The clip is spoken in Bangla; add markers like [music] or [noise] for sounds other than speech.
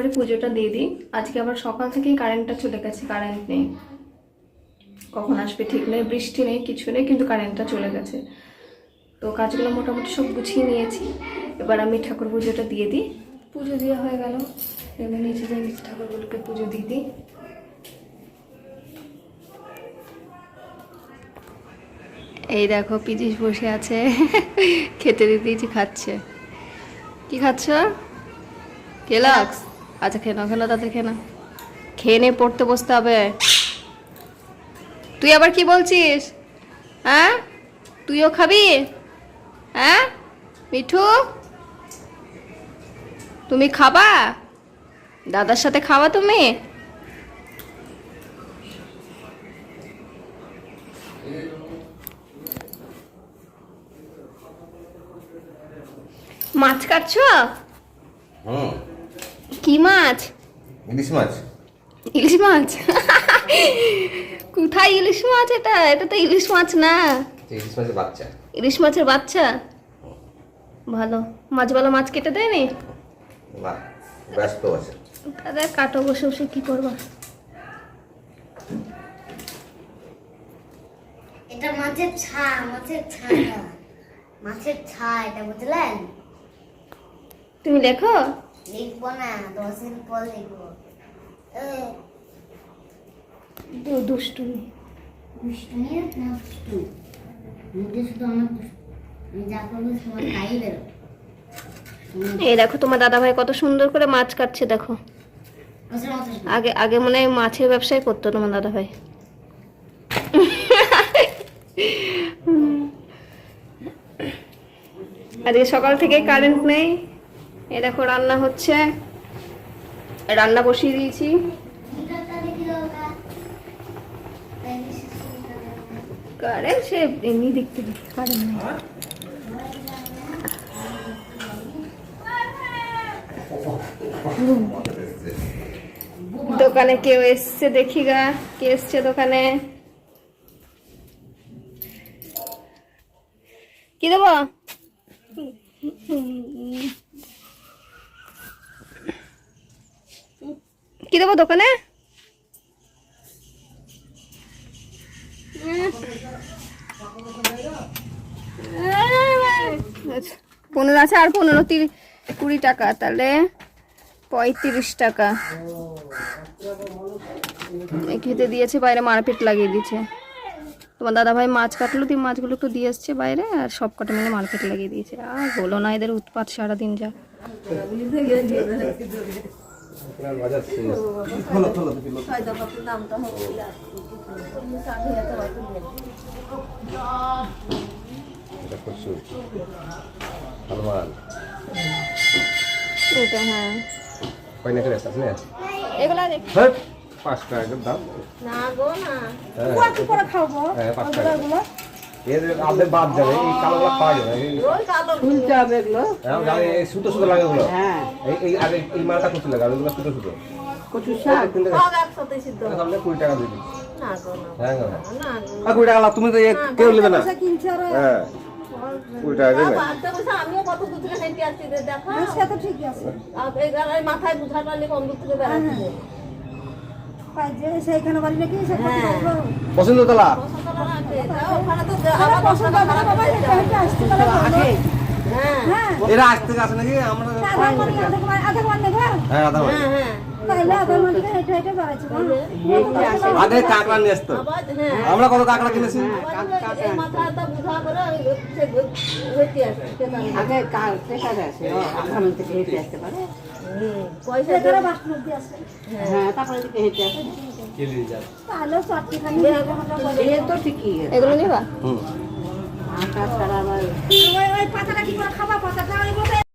ঠাকুরঘরে পুজোটা দিয়ে দিই। আজকে আবার সকাল থেকেই কারেন্টটা চলে গেছে কারেন্ট নেই। কখন আসবে ঠিক নেই, বৃষ্টি নেই, কিছু নেই, কিন্তু কারেন্টটা চলে গেছে। তো কাজগুলো মোটামুটি সব গুছিয়ে নিয়েছি। এবার আমি ঠাকুর পুজোটা দিয়ে দিই। পুজো দেওয়া হয়ে গেল। এবার নিচে যাই নিচে ঠাকুরগুলোকে পুজো দিয়ে দিই। এই দেখো পিজিস বসে আছে। খেতে দিয়েছি, খাচ্ছে। কি খাচ্ছ? কেলাক্স। আচ্ছা খেয়ে নাও খেলো তাদের খেয়ে নাও। খেয়ে নিয়ে পড়তে বসতে হবে। তুই আবার কি বলছিস? হ্যাঁ? তুইও খাবি? হ্যাঁ? মিঠু? তুমি খাবা? দাদার সাথে খাওয়া তুমি? মাছ কাটছ? কি মাছ? ইলিশ মাছ। ইলিশ মাছ? [laughs] কোথায় ইলিশ মাছ এটা? এটা তো ইলিশ মাছ না। ইলিশ মাছের বাচ্চা। ইলিশ মাছের বাচ্চা? ভালো। মাছওয়ালা মাছ কেটে দেয়নি না? ব্যস্ত আছে। তাদের কাটো বসে বসে কি করবা? এটা মাছের ছা মাছের ছা মাছের ছা এটা বুঝলেন? তুমি লেখো? লিখব না পর লিখব। দুষ্টুমি। দুষ্টুমি না দুষ্টু। মুখে শুধু আমার আমি যা করব তোমার তাই বেরো এই দেখো তোমার দাদা ভাই কত সুন্দর করে মাছ কাটছে দেখো। আগে আগে মনে হয় মাছের ব্যবসায় করতো তোমার দাদা ভাই আজকে সকাল থেকে কারেন্ট নেই। এ দেখো রান্না হচ্ছে। রান্না বসিয়ে দিয়েছি। সে এমনি দেখতে দোকানে কেউ এসছে দেখি গা। কে এসছে দোকানে? কি দেবো? কি দেবো দোকানে? পনেরো আছে আর পনেরো তিরিশ কুড়ি টাকা, তাহলে পঁয়ত্রিশ টাকা। খেতে দিয়েছে বাইরে, মারপিট লাগিয়ে দিয়েছে। তোমার দাদা ভাই মাছ কাটলো, দিয়ে মাছগুলো একটু দিয়ে এসছে বাইরে, আর সব কটা মিলে মারপিট লাগিয়ে দিয়েছে। আর হলো না এদের উৎপাত সারাদিন যা। হ্যাঁ। করে এগুলা হ্যাঁ? পাঁচ টাকা করে দাম। না গো না। হ্যাঁ হ্যাঁ পাঁচ টাকা এর আপনার বাদ যাবে এই কালোগুলো পাওয়া যাবে শুনতে হবে এগুলো। হ্যাঁ, এই সুতো সুতো লাগে ওগুলো। হ্যাঁ। এই এই আগে এই মালটা করতে লাগে আর ওগুলো সুতো সুতো। কচু শাক? তিন টাকা তাহলে কুড়ি টাকা দিবি হ্যাঁ গো। আর কুড়ি টাকা লাভ, তুমি তো কেউ নেবে না। হ্যাঁ। কুড়ি টাকা দেবে। আমিও কত দূর থেকে হেঁটে আসছি রে, দেখা। সে তো ঠিকই আছে। মাথায় বুঝাটা নিয়ে কম দূর থেকে বেড়াচ্ছি। হ্যাঁ পছন্দ তোলা ওখানে তো আবার দশ টাকা ভাড়া পাবে আগে? হ্যাঁ। এরা আসতে থেকে আসে নাকি? আমরা হ্যাঁ। আগে কাঁকড়া নিয়ে আসতো। হ্যাঁ। আমরা কত কাঁকড়া কিনেছি? করে কার আসে হেঁটে হ্যাঁ। এ তো ঠিকই এগুলো নিবা? হুম। আর তাছাড়া আবার